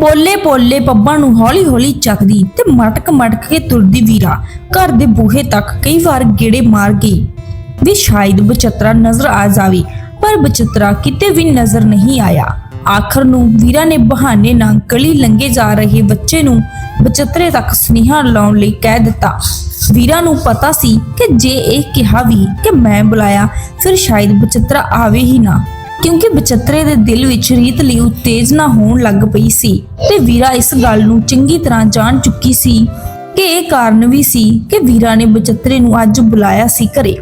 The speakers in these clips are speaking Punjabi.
ਪੋਲੇ ਪੋਲੇ ਪੱਬਾਂ ਨੂੰ ਹੌਲੀ ਹੌਲੀ ਚੱਕਦੀ ਤੇ ਮਟਕ ਮਟਕ ਕੇ ਤੁਰਦੀ ਵੀਰਾ। ਘਰ ਦੇ ਬੂਹੇ ਤੱਕ ਕਈ ਵਾਰ ਗੇੜੇ ਮਾਰ ਗਈ। ਵੀ ਸ਼ਾਇਦ ਬਚਤਰਾ ਨਜ਼ਰ ਆ ਜਾਵੇ, ਪਰ ਬਚਤਰਾ ਕਿਤੇ ਵੀ ਨਜ਼ਰ ਨਹੀਂ ਆਇਆ। ਆਖਰ ਨੂੰ ਵੀਰਾ ਨੇ ਬਹਾਨੇ ਨਾਲ ਗਲੀ ਲੰਘੇ ਜਾ ਰਹੇ ਬੱਚੇ ਨੂੰ ਬਚਤਰੇ ਤੱਕ ਸੁਨੇਹਾ ਲਾਉਣ ਲਈ ਕਹਿ ਦਿੱਤਾ। ਵੀਰਾ ਨੂੰ ਪਤਾ ਸੀ ਕਿ ਜੇ ਇਹ ਕਿਹਾ ਵੀ ਕਿ ਮੈਂ ਬੁਲਾਇਆ, ਫਿਰ ਸ਼ਾਇਦ ਬਚਤਰਾ ਆਵੇ ਹੀ ਨਾ। ਕਿਉਂਕਿ ਬਚਤਰੇ ਦੇ ਦਿਲ ਵਿੱਚ ਰੀਤ ਲਈ ਉਤੇਜਨਾ ਹੋਣ ਲੱਗ ਪਈ ਸੀ ਤੇ ਵੀਰਾ ਇਸ ਗੱਲ ਨੂੰ ਚੰਗੀ ਤਰ੍ਹਾਂ ਜਾਣ ਚੁੱਕੀ ਸੀ ਕਿ ਇਹ ਕਾਰਨ ਵੀ ਸੀ ਕਿ ਵੀਰਾ ਨੇ ਬਚਤਰੇ ਨੂੰ ਅੱਜ ਬੁਲਾਇਆ ਸੀ ਘਰੇ।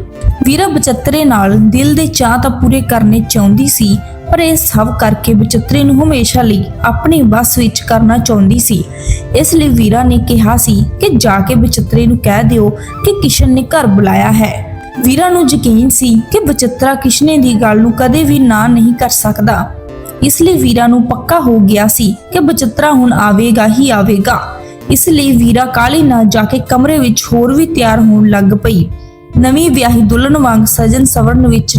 ਵੀਰਾ ਬਚਤਰੇ ਨਾਲ ਦਿਲ ਦੇ ਚਾਹ ਤਾਂ ਪੂਰੇ ਕਰਨੇ ਚਾਹੁੰਦੀ ਸੀ, ਪਰ ਇਹ ਸਭ ਕਰਕੇ ਬਚਤਰੇ ਨੂੰ ਹਮੇਸ਼ਾ ਲਈ ਆਪਣੇ ਬਸ ਵਿੱਚ ਕਰਨਾ ਚਾਹੁੰਦੀ ਸੀ। ਇਸ ਲਈ ਵੀਰਾ ਨੇ ਕਿਹਾ ਸੀ ਕਿ ਜਾ ਕੇ ਬਚਤਰੇ ਨੂੰ ਕਹਿ ਦਿਓ ਕਿ ਕਿਸ਼ਨ ਨੇ ਘਰ ਬੁਲਾਇਆ ਹੈ। ਵੀਰਾ ਨੂੰ ਯਕੀਨ ਸੀ ਕਿ ਬਚਤਰਾ ਕਿਸ਼ਨੇ ਦੀ ਗੱਲ ਨੂੰ ਕਦੇ ਵੀ ਨਾ ਨਹੀਂ ਕਰ ਸਕਦਾ। ਇਸ ਲਈ ਵੀਰਾ ਨੂੰ ਪੱਕਾ ਹੋ ਗਿਆ ਸੀ ਕਿ ਬਚਤਰਾ ਹੁਣ ਆਵੇਗਾ ਹੀ ਆਵੇਗਾ। ਇਸ ਲਈ ਵੀਰਾ ਕਾਲੀ ਨਾਲ ਜਾ ਕੇ ਕਮਰੇ ਵਿੱਚ ਹੋਰ ਵੀ ਤਿਆਰ ਹੋਣ ਲੱਗ ਪਈ। ਨਵੀਂ ਵਿਆਹੀ ਦੁਲਹਨ ਵਾਂਗ ਸਜਨ ਸਵਰਨ ਵਿੱਚ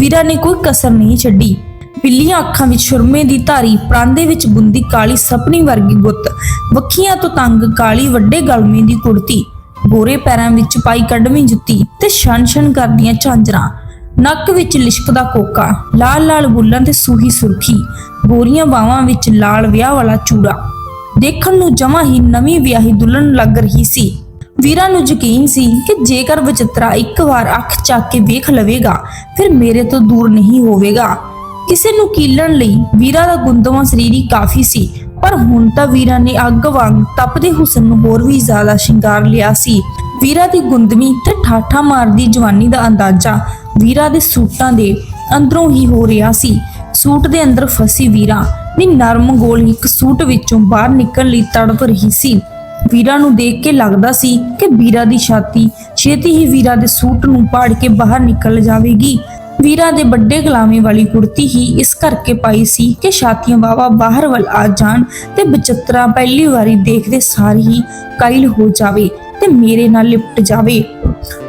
ਵੀਰਾ ਨੇ ਕੋਈ ਕਸਰ ਨਹੀਂ ਛੱਡੀ। ਬਿੱਲੀਆਂ ਅੱਖਾਂ ਵਿੱਚ ਸੁਰਮੇ ਦੀ ਧਾਰੀ, ਪ੍ਰਾਂਦੇ ਵਿੱਚ ਬੁੰਦੀ ਕਾਲੀ ਸਪਨੀ ਵਰਗੀ ਗੁੱਤ, ਵੱਖੀਆਂ ਤੋਂ ਤੰਗ ਕਾਲੀ ਵੱਡੇ ਗਲਮੇ ਦੀ ਕੁੜਤੀ ਗੋਰੇ ਪੈਰਾਂ ਵਿੱਚ ਪਾਈ ਕੱਢਵੀਂ ਜੁੱਤੀ ਤੇ ਛਣ ਛਣ ਕਰਦੀਆਂ ਝਾਂਜਰਾਂ। ਨੱਕ ਵਿੱਚ ਲਿਸ਼ਕਦਾ ਕੋਕਾ, ਲਾਲ ਲਾਲ ਬੁੱਲਾਂ ਤੇ ਸੂਹੀ ਸੁਰਖੀ ਗੋਰੀਆਂ ਬਾਹਾਂ ਵਿੱਚ ਲਾਲ ਵਿਆਹ ਵਾਲਾ ਚੂੜਾ। ਦੇਖਣ ਨੂੰ ਜਮਾ ਹੀ ਨਵੀਂ ਵਿਆਹੀ ਦੁਲਹਨ ਲੱਗ ਰਹੀ ਸੀ। ਵੀਰਾ ਨੂੰ ਯਕੀਨ ਸੀ ਕਿ ਜੇਕਰ ਵਿਚਿਤਰਾ ਇੱਕ ਵਾਰ ਅੱਖ ਚੱਕ ਕੇ ਵੇਖ ਲਵੇਗਾ, ਫਿਰ ਮੇਰੇ ਤੋਂ ਦੂਰ ਨਹੀਂ ਹੋਵੇਗਾ। ਕਿਸੇ ਨੂੰ ਕੀਲਣ ਲਈ ਵੀਰਾ ਦਾ ਗੁੰਦਵਾਂ ਸਰੀਰ ਹੀ ਕਾਫੀ ਸੀ। ਪਰ ਹੁਣ ਤਾਂ ਵੀਰਾ ਨੇ ਅੱਗ ਵਾਂਗ ਤਪਦੇ ਹੁਸਨ ਨੂੰ ਹੋਰ ਵੀ ਜ਼ਿਆਦਾ ਸ਼ਿੰਗਾਰ ਲਿਆ ਸੀ। ਵੀਰਾ ਦੀ ਗੁੰਦਵੀਂ ਤੇ ਠਾਠਾ ਮਾਰਦੀ ਜਵਾਨੀ ਦਾ ਅੰਦਾਜ਼ਾ ਵੀਰਾ ਦੇ ਸੂਟਾਂ ਦੇ ਅੰਦਰੋਂ ਹੀ ਹੋ ਰਿਹਾ ਸੀ। ਸੂਟ ਦੇ ਅੰਦਰ ਫਸੀ ਵੀਰਾ ਦੀ ਨਰਮ ਗੋਲ ਇੱਕ ਸੂਟ ਵਿੱਚੋਂ ਬਾਹਰ ਨਿਕਲਣ ਲਈ ਤੜਪ ਰਹੀ ਸੀ। ਵੀਰਾ ਨੂੰ ਦੇਖ ਕੇ ਲੱਗਦਾ ਸੀ ਕਿ ਵੀਰਾ ਦੀ ਛਾਤੀ ਛੇਤੀ ਹੀ ਵੀਰਾ ਦੇ ਸੂਟ ਨੂੰ ਪਾੜ ਕੇ ਬਾਹਰ ਨਿਕਲ ਜਾਵੇਗੀ। ਵੀਰਾ ਦੇ ਵੱਡੇ ਗੁਲਾਮੀ ਵਾਲੀ ਕੁੜਤੀ ਹੀ ਇਸ ਕਰਕੇ ਪਾਈ ਸੀ ਕਿ ਛਾਤੀਆਂ ਵਾਵਾ ਬਾਹਰ ਵੱਲ ਆ ਜਾਣ ਤੇ ਬਚਤਰਾ ਪਹਿਲੀ ਵਾਰੀ ਦੇਖਦੇ ਸਾਰ ਹੀ ਕਾਇਲ ਹੋ ਜਾਵੇ ਤੇ ਮੇਰੇ ਨਾਲ ਲਿਪਟ ਜਾਵੇ।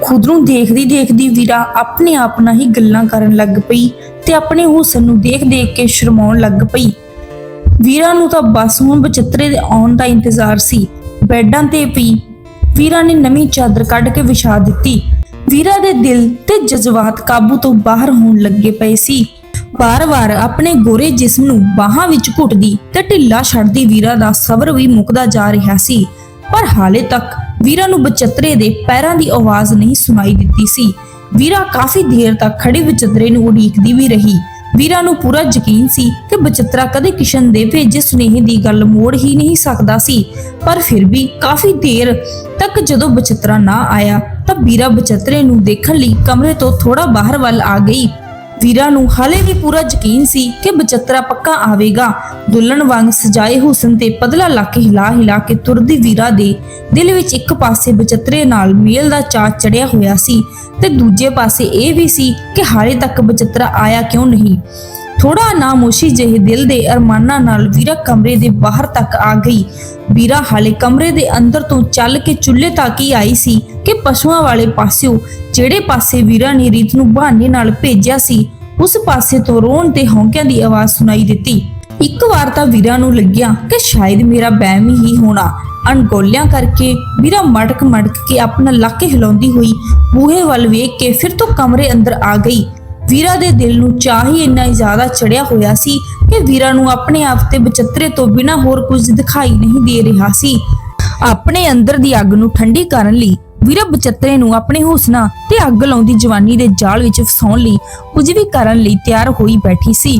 ਖੁਦ ਨੂੰ ਦੇਖਦੀ ਦੇਖਦੀ ਵੀਰਾ ਆਪਣੇ ਆਪ ਨਾਲ ਹੀ ਗੱਲਾਂ ਕਰਨ ਲੱਗ ਪਈ ਤੇ ਆਪਣੇ ਹੁਸਨ ਨੂੰ ਦੇਖ ਦੇਖ ਕੇ ਸ਼ਰਮਾਉਣ ਲੱਗ ਪਈ। ਵੀਰਾ ਨੂੰ ਤਾਂ ਬਸ ਹੁਣ ਬਚਤਰੇ ਦੇ ਆਉਣ ਦਾ ਇੰਤਜ਼ਾਰ ਸੀ। ਬੈੱਡਾਂ ਤੇ ਪਈ ਵੀਰਾ ਨੇ ਨਵੀਂ ਚਾਦਰ ਕੱਢ ਕੇ ਵਿਛਾ ਦਿੱਤੀ। ਵੀਰਾ ਦੇ ਦਿਲ ਤੇ ਜਜ਼ਬਾਤ ਕਾਬੂ ਤੋਂ ਬਾਹਰ ਹੋਣ ਲੱਗੇ ਪਏ ਸੀ। ਵਾਰ-ਵਾਰ ਆਪਣੇ ਗੋਰੇ ਜਿਸਮ ਨੂੰ ਬਾਹਾਂ ਵਿੱਚ ਘੁੱਟਦੀ ਤੇ ਢਿੱਲਾ ਛੱਡਦੀ ਵੀਰਾ ਦਾ ਸਬਰ ਵੀ ਮੁੱਕਦਾ ਜਾ ਰਿਹਾ ਸੀ। ਪਰ ਹਾਲੇ ਤੱਕ ਵੀਰਾ ਨੂੰ ਬਚਤਰੇ ਦੇ ਪੈਰਾਂ ਦੀ ਆਵਾਜ਼ ਨਹੀਂ ਸੁਣਾਈ ਦਿੱਤੀ ਸੀ। ਵੀਰਾ ਕਾਫੀ ਦੇਰ ਤੱਕ ਖੜੀ ਬਚਤਰੇ ਨੂੰ ਉਡੀਕਦੀ ਵੀ ਰਹੀ। ਵੀਰਾ ਨੂੰ ਪੂਰਾ ਯਕੀਨ ਸੀ ਕਿ ਬਚਤਰਾ ਕਦੇ ਕਿਸ਼ਨ ਦੇ ਭੇਜੇ ਸੁਨੇਹੇ ਦੀ ਗੱਲ ਮੋੜ ਹੀ ਨਹੀਂ ਸਕਦਾ ਸੀ। ਪਰ ਫਿਰ ਵੀ ਕਾਫੀ ਦੇਰ ਤੱਕ ਜਦੋਂ ਬਚਤਰਾ ਨਾ ਆਇਆ ਤਾਂ ਵੀਰਾ ਬਚਤਰੇ ਨੂੰ ਦੇਖਣ ਲਈ ਕਮਰੇ ਤੋਂ ਥੋੜਾ ਬਾਹਰ ਵੱਲ ਆ ਗਈ। ਵੀਰਾ ਨੂੰ ਹਾਲੇ ਵੀ ਪੂਰਾ ਯਕੀਨ ਸੀ ਕਿ ਬਚਤਰਾ ਪੱਕਾ ਆਵੇਗਾ। ਦੁਲਹਨ ਵਾਂਗ ਸਜਾਏ ਹੁਸਨ ਤੇ ਪਤਲਾ ਲੱਕ ਹਿਲਾ ਹਿਲਾ ਕੇ ਤੁਰਦੀ ਵੀਰਾ ਦੇ ਦਿਲ ਵਿੱਚ ਇੱਕ ਪਾਸੇ ਬਚਤਰੇ ਨਾਲ ਮੇਲ ਦਾ ਚਾਅ ਚੜਿਆ ਹੋਇਆ ਸੀ ਤੇ ਦੂਜੇ ਪਾਸੇ ਇਹ ਵੀ ਸੀ ਕਿ ਹਾਲੇ ਤੱਕ ਬਚਤਰਾ ਆਇਆ ਕਿਉਂ ਨਹੀਂ। ਥੋੜਾ ਨਾਮੋਸ਼ੀ ਜਿਹੇ ਦਿਲ ਦੇ ਅਰਮਾਨਾਂ ਨਾਲ ਵੀਰਾ ਕਮਰੇ ਦੇ ਬਾਹਰ ਤੱਕ ਆ ਗਈ। ਵੀਰਾ ਹਾਲੇ ਕਮਰੇ ਦੇ ਅੰਦਰ ਤੋਂ ਚੱਲ ਕੇ ਚੁੱਲ੍ਹੇ ਤੱਕ ਹੀ ਆਈ ਸੀ। ਕਿ ਪਸ਼ੂਆਂ ਵਾਲੇ ਪਾਸਿਓਂ ਜਿਹੜੇ ਪਾਸੇ ਵੀਰਾ ਨੇ ਰੀਤ ਨੂੰ ਬਹਾਨੇ ਨਾਲ ਭੇਜਿਆ ਸੀ, ਉਸ ਪਾਸੇ ਤੋਂ ਰੋਣ ਤੇ ਹੌਂਕਿਆਂ ਦੀ ਆਵਾਜ਼ ਸੁਣਾਈ ਦਿੱਤੀ। ਇੱਕ ਵਾਰ ਤਾਂ ਵੀਰਾ ਨੂੰ ਲੱਗਿਆ ਕਿ ਸ਼ਾਇਦ ਮੇਰਾ ਬਹਿਮ ਹੀ ਹੋਣਾ। ਅਣਗੋਲਿਆਂ ਕਰਕੇ ਵੀਰਾ ਮਟਕ ਮਟਕ ਕੇ ਆਪਣਾ ਲੱਕ ਹਿਲਾਉਂਦੀ ਹੋਈ ਬੂਹੇ ਵੱਲ ਵੇਖ ਕੇ ਫਿਰ ਤੋਂ ਕਮਰੇ ਅੰਦਰ ਆ ਗਈ। ਵੀਰਾ ਦੇ ਦਿਲ ਨੂੰ ਚਾਹ ਹੀ ਇੰਨਾ ਜ਼ਿਆਦਾ ਚੜਿਆ ਹੋਇਆ ਸੀ ਕਿ ਵੀਰਾ ਨੂੰ ਆਪਣੇ ਆਪ ਤੇ ਬਚਤਰੇ ਤੋਂ ਬਿਨਾਂ ਹੋਰ ਕੁਝ ਦਿਖਾਈ ਨਹੀਂ ਦੇ ਰਿਹਾ ਸੀ। ਆਪਣੇ ਅੰਦਰ ਦੀ ਅੱਗ ਨੂੰ ਠੰਡੀ ਕਰਨ ਲਈ ਵੀਰਾ ਬਚਤਰੇ ਨੂੰ ਆਪਣੇ ਹੁਸਨਾ ਤੇ ਅੱਗ ਲਾਉਂਦੀ ਜਵਾਨੀ ਦੇ ਜਾਲ ਵਿੱਚ ਫਸਾਉਣ ਲਈ ਕੁਝ ਵੀ ਕਰਨ ਲਈ ਤਿਆਰ ਹੋਈ ਬੈਠੀ ਸੀ।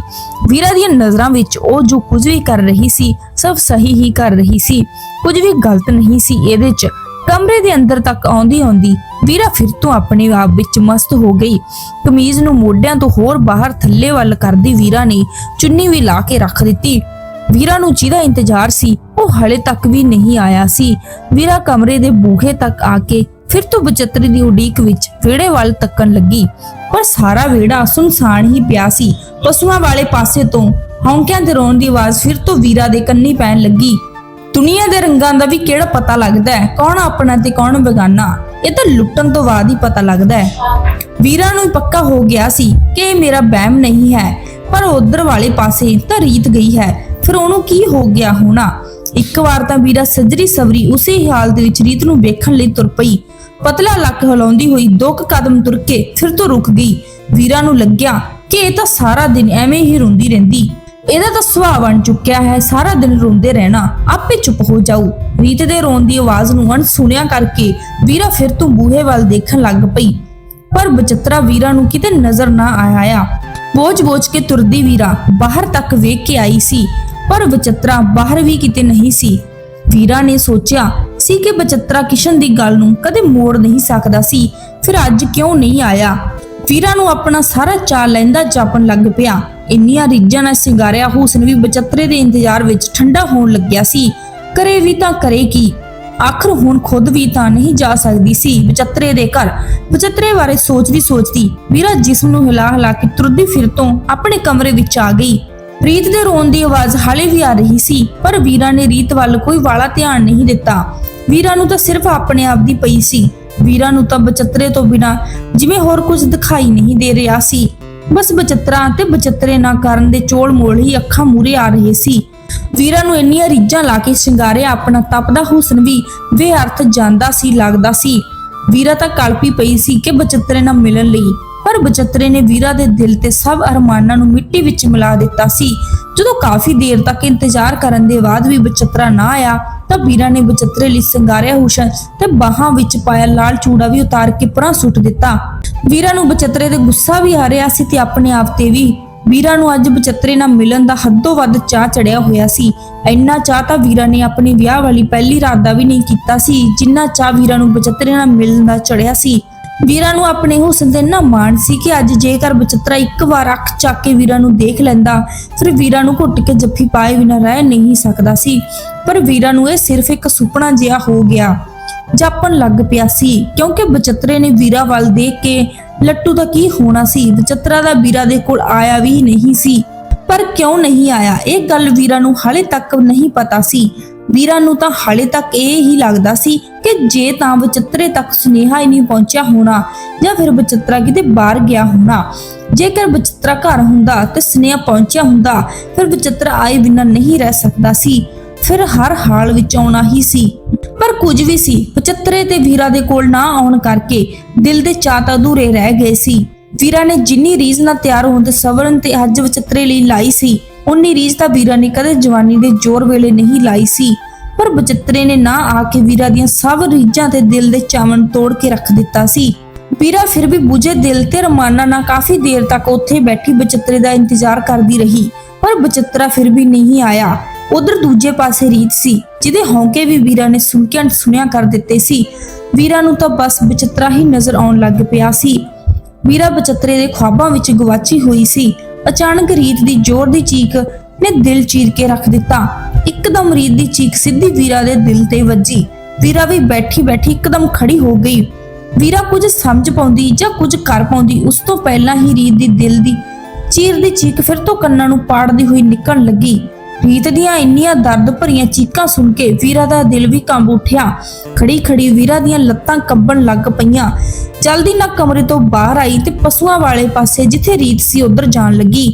ਵੀਰਾ ਦੀਆਂ ਨਜ਼ਰਾਂ ਵਿੱਚ ਉਹ ਜੋ ਕੁਝ ਵੀ ਕਰ ਰਹੀ ਸੀ, ਸਭ ਸਹੀ ਹੀ ਕਰ ਰਹੀ ਸੀ। ਕੁਝ ਵੀ ਗਲਤ ਨਹੀਂ ਸੀ ਇਹਦੇ 'ਚ। ਕਮਰੇ ਦੇ ਅੰਦਰ ਤੱਕ ਆਉਂਦੀ ਆਉਂਦੀ ਵੀਰਾ ਫਿਰ ਤੋਂ ਆਪਣੇ ਆਪ ਵਿੱਚ ਮਸਤ ਹੋ ਗਈ। ਕਮੀਜ਼ ਨੂੰ ਮੋਢਿਆਂ ਤੋਂ ਹੋਰ ਬਾਹਰ ਥੱਲੇ ਵੱਲ ਕਰਦੀ ਵੀਰਾ ਨੇ ਚੁੰਨੀ ਵੀ ਲਾ ਕੇ ਰੱਖ ਦਿੱਤੀ। ਵੀਰਾ ਨੂੰ ਜਿਹਦਾ ਇੰਤਜ਼ਾਰ ਸੀ, ਉਹ ਹਲੇ ਤੱਕ ਵੀ ਨਹੀਂ ਆਇਆ ਸੀ। ਵੀਰਾ ਕਮਰੇ ਦੇ ਬੂਹੇ ਤੱਕ ਆ ਕੇ ਫਿਰ ਤੋਂ ਬਚਤਰੀ ਦੀ ਉਡੀਕ ਵਿੱਚ ਵਿਹੜੇ ਵੱਲ ਤੱਕਣ ਲੱਗੀ। ਪਰ ਸਾਰਾ ਵਿਹੜਾ ਸੁਨਸਾਨ ਹੀ ਪਿਆ ਸੀ। ਪਸ਼ੂਆਂ ਵਾਲੇ ਪਾਸੇ ਤੋਂ ਹੌਂਕਿਆਂ ਦੇ ਰੋਣ ਦੀ ਆਵਾਜ਼ ਫਿਰ ਤੋਂ ਵੀਰਾ ਦੇ ਕੰਨੀ ਪੈਣ ਲੱਗੀ। ਦੁਨੀਆ ਦੇ ਰੰਗਾਂ ਦਾ ਵੀ ਕਿਹੜਾ ਪਤਾ ਲੱਗਦਾ ਹੈ? ਕੌਣ ਆਪਣਾ ਤੇ ਕੌਣ ਬੇਗਾਨਾ? ਇਹ ਤਾਂ ਲੁੱਟਣ ਤੋਂ ਬਾਅਦ ਹੀ ਪਤਾ ਲੱਗਦਾ ਹੈ। ਵੀਰਾ ਨੂੰ ਪੱਕਾ ਹੋ ਗਿਆ ਸੀ ਕਿ ਇਹ ਮੇਰਾ ਬਹਿਮ ਨਹੀਂ ਹੈ। ਪਰ ਉਧਰ ਵਾਲੇ ਪਾਸੇ ਤਾਂ ਰੀਤ ਗਈ ਹੈ। ਫਿਰ ਉਹਨੂੰ ਕੀ ਹੋ ਗਿਆ ਹੋਣਾ? ਇੱਕ ਵਾਰ ਤਾਂ ਵੀਰਾ ਸੱਜਰੀ ਸਵਰੀ ਉਸੇ ਹਾਲਤ ਵਿੱਚ ਰੀਤ ਨੂੰ ਵੇਖਣ ਲਈ ਤੁਰ ਪਈ। ਪਤਲਾ ਲੱਕ ਹਿਲਾਉਂਦੀ ਹੋਈ ਦੋ ਕਦਮ ਤੁਰ ਕੇ ਫਿਰ ਤੋਂ ਰੁਕ ਗਈ। ਵੀਰਾ ਨੂੰ ਲੱਗਿਆ ਕਿ ਇਹ ਤਾਂ ਸਾਰਾ ਦਿਨ ਐਵੇਂ ਹੀ ਰੋਂਦੀ ਰਹਿੰਦੀ। ਇਹਦਾ ਤਾਂ ਸੁਭਾਅ ਬਣ ਚੁੱਕਿਆ ਹੈ, ਸਾਰਾ ਦਿਨ ਰੋਂਦੇ ਰਹਿਣਾ, ਆਪੇ ਚੁੱਪ ਹੋ ਜਾਊ। ਰੀਤ ਦੇ ਰੋਣ ਦੀ ਆਵਾਜ਼ ਨੂੰ ਅਣਸੁਣਿਆ ਕਰਕੇ ਵੀਰਾ ਫਿਰ ਤੋਂ ਬੂਹੇ ਵੱਲ ਦੇਖਣ ਲੱਗ ਪਈ। ਪਰ ਬਚਤਰਾ ਵੀਰਾ ਨੂੰ ਕਿਤੇ ਨਜ਼ਰ ਨਾ ਆਇਆ। ਬੋਝ-ਬੋਝ ਕੇ ਤੁਰਦੀ ਵੀਰਾ ਬਾਹਰ ਤੱਕ ਵੇਖ ਕੇ ਆਈ ਸੀ, ਪਰ ਬਚਤਰਾ ਬਾਹਰ ਵੀ ਕਿਤੇ ਨਹੀਂ ਸੀ। ਵੀਰਾ ਨੇ ਸੋਚਿਆ ਸੀ ਕਿ ਬਚਤਰਾ ਕਿਸ਼ਨ ਦੀ ਗੱਲ ਨੂੰ ਕਦੇ ਮੋੜ ਨਹੀਂ ਸਕਦਾ ਸੀ। ਫਿਰ ਅੱਜ ਕਿਉਂ ਨਹੀਂ ਆਇਆ? ਵੀਰਾ ਨੂੰ ਆਪਣਾ ਸਾਰਾ ਚਾਅ ਲੈਂਦਾ ਜਾਪਣ ਲੱਗ ਪਿਆ। ਇੰਨੀਆਂ ਰੀਝਾਂ ਨਾਲ ਸਿੰਗਾਰਿਆ ਹੁਸਨ ਵੀ ਬਚਤਰੇ ਦੇ ਇੰਤਜ਼ਾਰ ਵਿੱਚ ਠੰਡਾ ਹੋਣ ਲੱਗਿਆ ਸੀ। ਕਰੇ ਵੀ ਤਾਂ ਕਰੇ ਕੀ? ਆਖਰ ਹੁਣ ਖੁਦ ਵੀ ਤਾਂ ਨਹੀਂ ਜਾ ਸਕਦੀ ਸੀ ਬਚਤਰੇ ਦੇ ਘਰ। ਬਚਤਰੇ ਬਾਰੇ ਸੋਚਦੀ ਸੋਚਦੀ ਵੀਰਾ ਜਿਸਮ ਨੂੰ ਹਿਲਾ ਹਿਲਾ ਕੇ ਤੁਰਦੀ ਫਿਰ ਤੋਂ ਆਪਣੇ ਕਮਰੇ ਵਿੱਚ ਆ ਗਈ। ਰੀਤ ਦੇ ਰੋਣ ਦੀ ਆਵਾਜ਼ ਹਾਲੇ ਵੀ ਆ ਰਹੀ ਸੀ, ਪਰ ਵੀਰਾ ਨੇ ਰੀਤ ਵੱਲ ਕੋਈ ਵਾਲਾ ਧਿਆਨ ਨਹੀਂ ਦਿੱਤਾ। ਵੀਰਾ ਨੂੰ ਤਾਂ ਸਿਰਫ ਆਪਣੇ ਆਪ ਦੀ ਪਈ ਸੀ। ਵੀਰਾ ਨੂੰ ਤਾਂ ਬਚਤਰੇ ਤੋਂ ਬਿਨਾ ਜਿਵੇਂ ਹੋਰ ਕੁਝ ਦਿਖਾਈ ਨਹੀਂ ਦੇ ਰਿਹਾ ਸੀ। ਬਸ ਬਚਤਰਾ ਤੇ ਬਚਤਰੇ ਨਾ ਕਰਨ ਦੇ ਚੋਲ ਮੋਲ ਹੀ ਅੱਖਾਂ ਮੂਰੇ ਆ ਰਹੇ ਸੀ। ਵੀਰਾ ਨੂੰ ਇੰਨੀਆਂ ਰੀਝਾਂ ਲਾ ਕੇ ਸ਼ਿੰਗਾਰਿਆ ਆਪਣਾ ਤਪਦਾ ਹੁਸਨ ਵੀ ਬੇਅਰਥ ਜਾਂਦਾ ਸੀ, ਲੱਗਦਾ ਸੀ। ਵੀਰਾ ਤਾਂ ਕਲਪੀ ਪਈ ਸੀ ਕਿ ਬਚਤਰੇ ਨਾਲ ਮਿਲਣ ਲਈ। ਪਰ ਬਚਤਰੇ ਨੇ ਵੀਰਾ ਦੇ ਦਿਲ ਤੇ ਸਭ ਅਰਮਾਨਾਂ ਨੂੰ ਮਿੱਟੀ ਵਿੱਚ ਮਿਲਾ ਦਿੱਤਾ ਸੀ। ਜਦੋਂ ਕਾਫੀ ਦੇਰ ਤੱਕ ਇੰਤਜ਼ਾਰ ਕਰਨ ਦੇ ਬਾਅਦ ਵੀ ਬਚਤਰਾ ਨਾ ਆਇਆ, ਤਾਂ ਵੀਰਾ ਨੇ ਬਚਤਰੇ ਲਈ ਸਿੰਗਾਰਿਆ ਹੁਸਨ ਤੇ ਬਾਹਾਂ ਵਿੱਚ ਪਾਇਆ ਲਾਲ ਚੂੜਾ ਵੀ ਉਤਾਰ ਕੇ ਪਰਾਂ ਸੁੱਟ ਦਿੱਤਾ। ਵੀਰਾ ਨੂੰ ਬਚਤਰੇ ਤੇ ਗੁੱਸਾ ਵੀ ਆ ਰਿਹਾ ਸੀ ਤੇ ਆਪਣੇ ਆਪ ਤੇ ਵੀ। ਵੀਰਾ ਨੂੰ ਅੱਜ ਬਚਤਰੇ ਨਾਲ ਮਿਲਣ ਦਾ ਹੱਦੋਂ ਵੱਧ ਚਾਹ ਚੜਿਆ ਹੋਇਆ ਸੀ। ਇੰਨਾ ਚਾਹ ਤਾਂ ਵੀਰਾ ਨੇ ਆਪਣੀ ਵਿਆਹ ਵਾਲੀ ਪਹਿਲੀ ਰਾਤ ਦਾ ਵੀ ਨਹੀਂ ਕੀਤਾ ਸੀ, ਜਿੰਨਾ ਚਾਹ ਵੀਰਾ ਨੂੰ ਬਚਤਰੇ ਨਾਲ ਮਿਲਣ ਦਾ ਚੜਿਆ ਸੀ। ਵੀਰਾ ਨੂੰ ਆਪਣੇ ਹੁਸਨ ਤੇ ਇੰਨਾ ਮਾਣ ਸੀ ਕਿ ਅੱਜ ਜੇਕਰ ਬਚਤਰਾ ਇੱਕ ਵਾਰ ਅੱਖ ਚੱਕ ਕੇ ਵੀਰਾ ਨੂੰ ਦੇਖ ਲੈਂਦਾ, ਫਿਰ ਵੀਰਾ ਨੂੰ ਘੁੱਟ ਕੇ ਜੱਫੀ ਪਾਏ ਬਿਨਾਂ ਰਹਿ ਨਹੀਂ ਸਕਦਾ ਸੀ। ਪਰ ਵੀਰਾ ਨੂੰ ਇਹ ਸਿਰਫ ਇੱਕ ਸੁਪਨਾ ਜਿਹਾ ਹੋ ਗਿਆ, ਜਾਪਣ ਲੱਗ ਪਿਆ ਸੀ, ਕਿਉਂਕਿ ਬਚਤਰੇ ਨੇ ਵੀਰਾ ਵੱਲ ਦੇਖ ਕੇ ਲੱਟੂ ਦਾ ਕੀ ਹੋਣਾ ਸੀ ਬਚਤਰਾ ਦਾ ਵੀਰਾ ਦੇ ਕੋਲ ਆਇਆ ਵੀ ਨਹੀਂ ਸੀ। ਪਰ ਕਿਉਂ ਨਹੀਂ ਆਇਆ? ਇਹ ਗੱਲ ਵੀਰਾ ਨੂੰ ਹਾਲੇ ਤੱਕ ਨਹੀਂ ਪਤਾ ਸੀ। ਵੀਰਾ ਨੂੰ ਤਾਂ ਹਾਲੇ ਤੱਕ ਇਹ ਹੀ ਲੱਗਦਾ ਸੀ ਕਿ ਜੇ ਤਾਂ ਬਚਤਰੇ ਤੱਕ ਸੁਨੇਹਾ ਹੀ ਨਹੀਂ ਪਹੁੰਚਿਆ ਹੋਣਾ ਜਾਂ ਫਿਰ ਬਚਤਰਾ ਕਿਤੇ ਬਾਹਰ ਗਿਆ ਹੋਣਾ। ਜੇਕਰ ਬਚਤਰਾ ਘਰ ਹੁੰਦਾ ਤੇ ਸੁਨੇਹਾ ਪਹੁੰਚਿਆ ਹੁੰਦਾ, ਫਿਰ ਬਚਤਰਾ ਆਏ ਬਿਨਾਂ ਨਹੀਂ ਰਹਿ ਸਕਦਾ ਸੀ। ਫਿਰ ਹਰ ਹਾਲ ਵਿੱਚ ਆਉਣਾ ਹੀ ਸੀ। ਪਰ ਕੁਝ ਵੀ ਸੀ 75 ਤੇ ਵੀਰਾ ਦੇ ਕੋਲ ਨਾ ਆਉਣ ਕਰਕੇ ਦਿਲ ਦੇ ਚਾਅ ਤਾਂ ਅਧੂਰੇ ਰਹਿ ਗਏ ਸੀ। ਵੀਰਾ ਨੇ ਜਿੰਨੀ ਰੀਜ਼ ਨਾਲ ਤਿਆਰ ਹੋਣ ਤੇ ਸਵਰਨ ਤੇ ਅੱਜ 75 ਲਈ ਲਾਈ ਸੀ ਉਨੀ ਰੀਝ ਤਾਂ ਵੀਰਾ ਨੇ ਕਦੇ ਜਵਾਨੀ ਦੇ ਜ਼ੋਰ ਵੇਲੇ ਨਹੀਂ ਲਾਈ ਸੀ, ਪਰ 75 ਨੇ ਨਾ ਆ ਕੇ ਵੀਰਾ ਦੀਆਂ ਸਭ ਰੀਝਾਂ ਤੇ ਦਿਲ ਦੇ ਚਾਵਣ ਤੋੜ ਕੇ ਰੱਖ ਦਿੱਤਾ ਸੀ। ਵੀਰਾ ਫਿਰ ਵੀ ਬੁਝੇ ਦਿਲ ਤੇ ਰਮਾਨਾ ਨਾਲ ਕਾਫੀ ਦੇਰ ਤੱਕ ਉੱਥੇ ਬੈਠੀ 75 ਦਾ ਇੰਤਜ਼ਾਰ ਕਰਦੀ ਰਹੀ, ਪਰ 75 ਫਿਰ ਵੀ ਨਹੀਂ ਆਇਆ। ਉਧਰ ਦੂਜੇ ਪਾਸੇ ਰੀਤ ਸੀ, ਜਿਹਦੇ ਹੌਂਕੇ ਵੀ ਵੀਰਾ ਨੇ ਸੁਣ ਕੇ ਸੁਣਿਆ ਕਰ ਦਿੱਤੇ ਸੀ। ਵੀਰਾ ਨੂੰ ਤਾਂ ਬਸ ਬਚਤਰਾ ਹੀ ਨਜ਼ਰ ਆਉਣ ਲੱਗ ਪਿਆ ਸੀ। ਵੀਰਾ ਬਚਤਰੇ ਦੇ ਖੁਆਬਾਂ ਵਿੱਚ ਗਵਾਚੀ ਹੋਈ ਸੀ। ਅਚਾਨਕ ਰੀਤ ਦੀ ਜ਼ੋਰ ਦੀ ਚੀਕ ਨੇ ਦਿਲ ਚੀਰ ਕੇ ਰੱਖ ਦਿੱਤਾ। ਇੱਕਦਮ ਰੀਤ ਦੀ ਚੀਕ ਸਿੱਧੀ ਵੀਰਾ ਦੇ ਦਿਲ ਤੇ ਵੱਜੀ। ਵੀਰਾ ਵੀ ਬੈਠੀ ਬੈਠੀ ਇੱਕਦਮ ਖੜੀ ਹੋ ਗਈ। ਵੀਰਾ ਕੁਝ ਸਮਝ ਪਾਉਂਦੀ ਜਾਂ ਕੁਝ ਕਰ ਪਾਉਂਦੀ, ਉਸ ਤੋਂ ਪਹਿਲਾਂ ਹੀ ਰੀਤ ਦੀ ਦਿਲ ਦੀ ਚੀਰ ਦੀ ਚੀਕ ਫਿਰ ਤੋਂ ਕੰਨਾਂ ਨੂੰ ਪਾੜਦੀ ਹੋਈ ਨਿਕਲਣ ਲੱਗੀ। ਰੀਤ ਦੀਆਂ ਇੰਨੀਆਂ ਦਰਦ ਭਰੀਆਂ ਚੀਕਾਂ ਸੁਣ ਕੇ ਵੀਰਾ ਦਾ ਦਿਲ ਵੀ ਕੰਬ ਉੱਠਿਆ। ਖੜੀ ਖੜੀ ਵੀਰਾ ਦੀਆਂ ਲੱਤਾਂ ਕੰਬਣ ਲੱਗ ਪਈਆਂ। ਜਲਦੀ ਨਾਲ ਕਮਰੇ ਤੋਂ ਬਾਹਰ ਆਈ ਤੇ ਪਸ਼ੂਆਂ ਵਾਲੇ ਪਾਸੇ ਜਿੱਥੇ ਰੀਤ ਸੀ, ਉਧਰ ਜਾਣ ਲੱਗੀ।